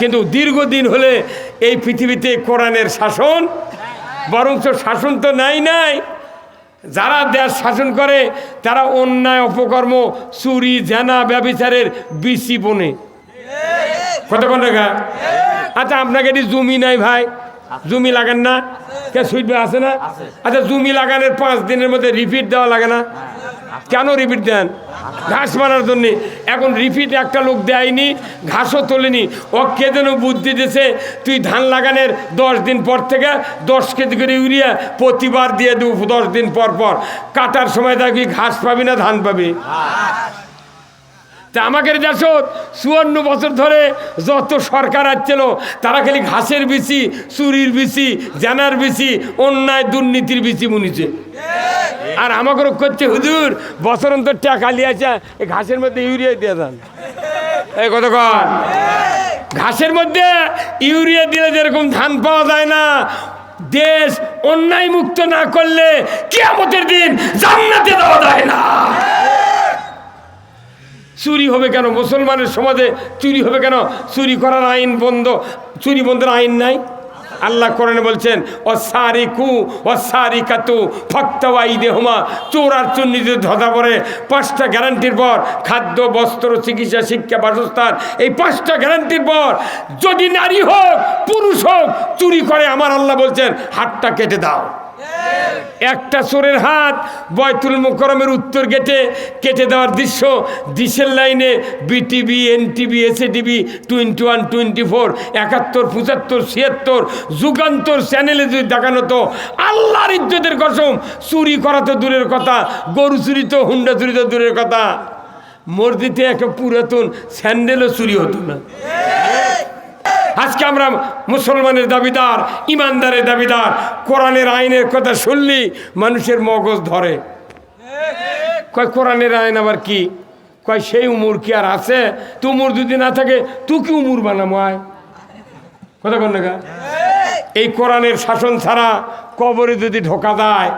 কিন্তু দীর্ঘদিন হলে এই পৃথিবীতে কোরআনের শাসন বরঞ্চ শাসন তো নাই নাই। যারা দেশ শাসন করে তারা অন্যায় অপকর্ম চুরি জানা ব্যবিচারের বিসি বনে। কতক্ষণ রেখা আচ্ছা আপনাকে এটি জমি নাই ভাই। জমি লাগান না। কে সুইট আছে না? আচ্ছা জমি লাগানোর পাঁচ দিনের মধ্যে রিপিট দেওয়া লাগে না? কেন রিপিট দেন? ঘাস মারার জন্যে। এখন রিপিট একটা লোক দেয়নি, ঘাসও তোলেনি। ও কে যেন বুদ্ধি দিছে, তুই ধান লাগানোর দশ দিন পর থেকে দশ কেজি করে ইউরিয়া প্রতিবার দিয়ে দেবো দশ দিন পর পর। কাটার সময় দেখবি ঘাস পাবি না ধান পাবি। তা আমাকে দেখো চুয়ান্ন বছর ধরে যত সরকার আসছিল, তারা খালি ঘাসের বিচি, চুরির বিচি, জানার বিচি, অন্যায় দুর্নীতির বিচি মুনিছে আর আমাকে করছে, হুজুর, বছর অন্তর টাকা লিয়েছে, এই ঘাসের মধ্যে ইউরিয়া দিয়ে দেন। এই কত ঘাসের মধ্যে ইউরিয়া দিলে যেরকম ধান পাওয়া যায় না, দেশ অন্যায় মুক্ত না করলে কিয়ামতের দিন জান্নাতে দেওয়া যায় না। চুরি হবে কেন? মুসলমানের সমাজে চুরি হবে কেন? চুরি করার আইন বন্ধ, চুরি বন্ধের আইন নাই? আল্লাহ করেন বলছেন ও সারি কু ও সারি কাতু ফক্ত দেহমা চোর আর চুন্নিতে ধরা পড়ে পাঁচটা গ্যারান্টির পর খাদ্য, বস্ত্র, চিকিৎসা, শিক্ষা, বাসস্থান, এই পাঁচটা গ্যারান্টির পর যদি নারী হোক, পুরুষ হোক, চুরি করে আমার আল্লাহ বলছেন, হাতটা কেটে দাও। একটা চোরের হাত বয়তুল মুকরমের উত্তর গেটে কেটে দেওয়ার দৃশ্য ডিসেল লাইনে BTV NTV SATV twenty one twenty four একাত্তর, পঁচাত্তর, ছিয়াত্তর, যুগান্তর চ্যানেলে যদি দেখানো তো আল্লাহর ইজ্জতের কসম, চুরি করা তো দূরের কথা, গরু চুরি তো হুন্ডা চুরি তো দূরের কথা। মসজিদে একটা পুরাতন স্যান্ডেলও চুরি হতো না। আজকে আমরা মুসলমানের দাবিদার, ইমানদারের দাবিদার, কোরআনের আইনের কথা শুনলি, মানুষের মগজ ধরে। কয়, কোরআনের আইন আবার কি? কয়, সেই উমুর কি আর আছে? তু উমর যদি না থাকে, তু কি উমুর বানামো আয়? কথা কন না? এই কোরআনের শাসন ছাড়া কবরে যদি ঢোকা যায়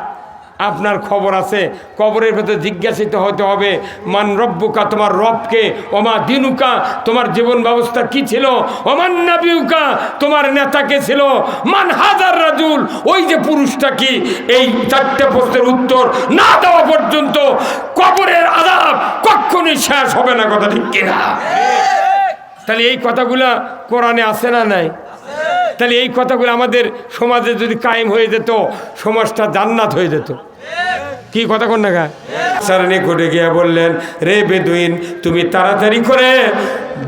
আপনার খবর আছে, কবরের ভেতর জিজ্ঞাসিত হতে হবে, মান রব্বুকা, তোমার রবকে? ওমা দিনুকা? তোমার জীবন ব্যবস্থা কি ছিল? ওমান নাবিউকা? তোমার নেতা কে ছিল? মান হাজার রাজুল? ওই যে পুরুষটা কি? এই চারটে প্রশ্নের উত্তর না দেওয়া পর্যন্ত কবরের আদাব কখনই শেষ হবে না কথা ঠিক কিনা? তাহলে এই কথাগুলা কোরআনে আছে না নাই? তাহলে এই কথাগুলো আমাদের সমাজে যদি কায়েম হয়ে যেত, সমাজটা জান্নাত হয়ে যেত। কি কথা কন না গা স্যার নিকটে গিয়ে বললেন, রে বেদুইন, তুমি তাড়াতাড়ি করে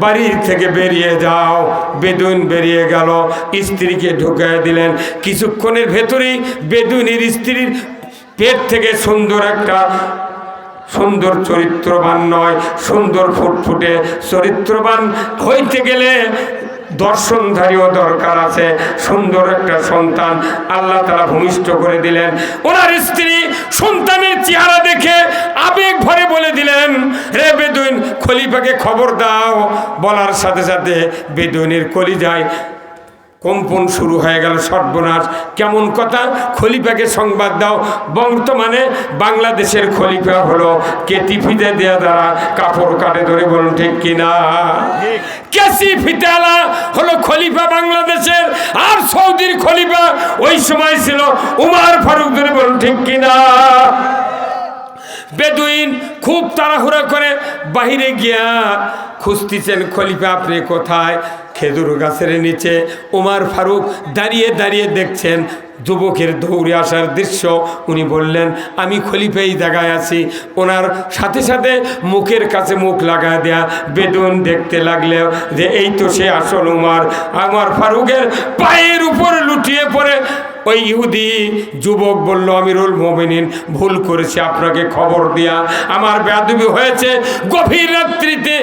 বাড়ির থেকে বেরিয়ে যাও। বেদুইন বেরিয়ে গেল, স্ত্রীকে ঢুকায় দিলেন। কিছুক্ষণের ভেতরেই বেদুইনের স্ত্রীর পেট থেকে সুন্দর একটা সুন্দর চরিত্রবান নয়, সুন্দর ফুটফুটে চরিত্রবান হইতে গেলে দর্শনধারীও দরকার আছে। সুন্দর একটা সন্তান আল্লাহ তারা ভূমিষ্ঠ করে দিলেন। ওনার স্ত্রী সন্তানের চেহারা দেখে আবেগ ভরে বলে দিলেন, রে বেদুইন, খলিফাকে খবর দাও। বলার সাথে সাথে বেদুইনের কলি যায় কম্পন শুরু হয়ে গেল সর্বনাশ। কেমন কথা? খলিফাকে সংবাদ দাও। বর্তমানে বাংলাদেশের খলিফা হলো কেতি ফিতে দেয়া দ্বারা কাপড় কাটে ধরে বলুন ঠিক কিনা? কেসি ফিতেলা হলো খলিফা বাংলাদেশের? আর সৌদির খলিফা ওই সময় ছিল উমার ফারুক ধরে বলুন ঠিক কিনা? বেদুইন খুব তাড়াহুড়া করে বাহিরে গিয়া খুঁজতেছেন খলিফা আপনি কোথায়? খেজুর গাছের নিচে উমার ফারুক দাঁড়িয়ে দাঁড়িয়ে দেখছেন। যুবকের দৌড়ে আসার দৃশ্য উনি বললেন, আমি খলিফেই জায়গায় আছি। ওনার সাথে সাথে মুখের কাছে মুখ লাগায় দেয়া বেদন দেখতে লাগলেও যে, এই তো সে আসল উমার। আমার ফারুকের পায়ের উপর লুটিয়ে পড়ে ওই ইহুদি যুবক বলল, আমিরুল মোমিনিন, ভুল করেছে আপনাকে খবর দেয়া। আমার বেদবি হয়েছে। গভীর রাত্রিতে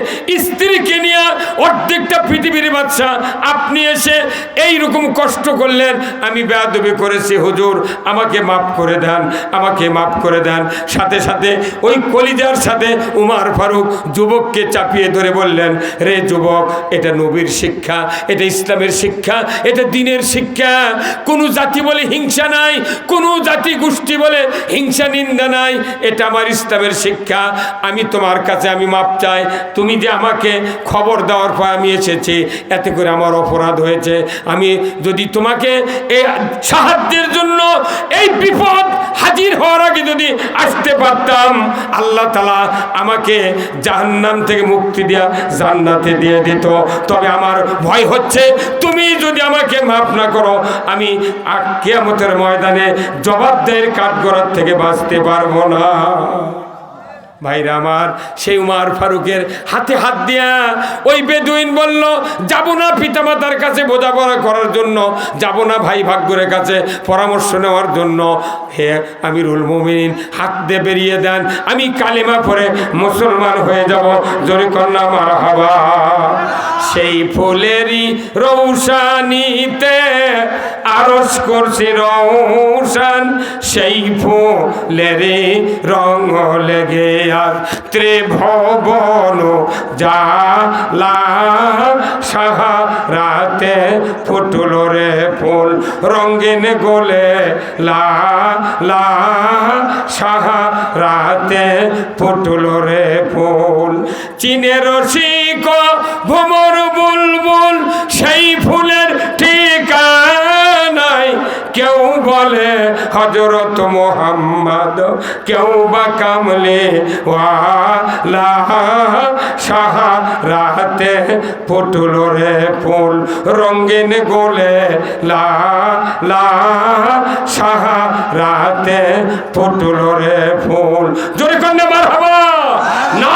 স্ত্রীকে নিয়ে অর্ধেকটা পৃথিবীর বাচ্চা আপনি এসে এই রকম কষ্ট করলেন। আমি বেদবি করেছি, হুজুর, আমাকে মাফ করে দেন, আমাকে মাফ করে দেন। সাথে সাথে ওই কলিজার সাথে উমার ফারুক যুবককে চাপিয়ে ধরে বললেন, রে যুবক, এটা নবীর শিক্ষা, এটা ইসলামের শিক্ষা, এটা দিনের শিক্ষা। কোনো জাতি বলে বলে হিংসা নাই, কোনো জাতি গোষ্ঠী বলে হিংসা নিন্দা নাই, এটা আমার ইসলামের শিক্ষা, আমি তোমার কাছে আমি মাপ চাই, তুমি যে আমাকে খবর দেওয়ার পর আমি এসেছি, এতে করে আমার অপরাধ হয়েছে, আমি যদি তোমাকে এই সাহায্যের জন্য এই বিপদ হাজির হওয়ার আগে যদি আসতে পারতাম, আল্লাহ তালা আমাকে জাহান্নাম থেকে মুক্তি দেওয়া জান্নাতে দিয়ে দিত, তবে আমার ভয় হচ্ছে, তুমি যদি আমাকে মাফ না করো আমি কিয়ামতের ময়দানে জবাবদের কাঠগড়ার থেকে বাঁচতে পারব না। ভাইরা আমার, সেই উমার ফারুকের হাতে হাত দিয়া ওই বেদুইন বলল, যাব না পিতামাতার কাছে বোঝাপড়া করার জন্য, যাব না ভাই ভাগ্যরের কাছে পরামর্শ নেওয়ার জন্য। হে আমিরুল মুমিনিন, হাত দিয়ে বেরিয়ে দেন, আমি কালেমা পরে মুসলমান হয়ে যাব। জোরে কন্যা মার হাবা সেই ফুলেরই রৌশানিতে আরস করছি রৌশান সেই ফুলেরই রঙ লেগে আর ত্রিভবন জালা সাহারাতে ফুটল রে ফুল, রঙিন গোলে লা লা। সাহারাতে ফুটল রে ফুল। চীনের শিক ভ্রমর বুলবুল বলে হজরত মোহাম্মদ কেউ বা কামলে রাহাতে সাহা রে ফুল রঙিন গোলে, লা লা সাহা রাতে ফুটুল রে ফুল। জোরে কন্যা মার হবা না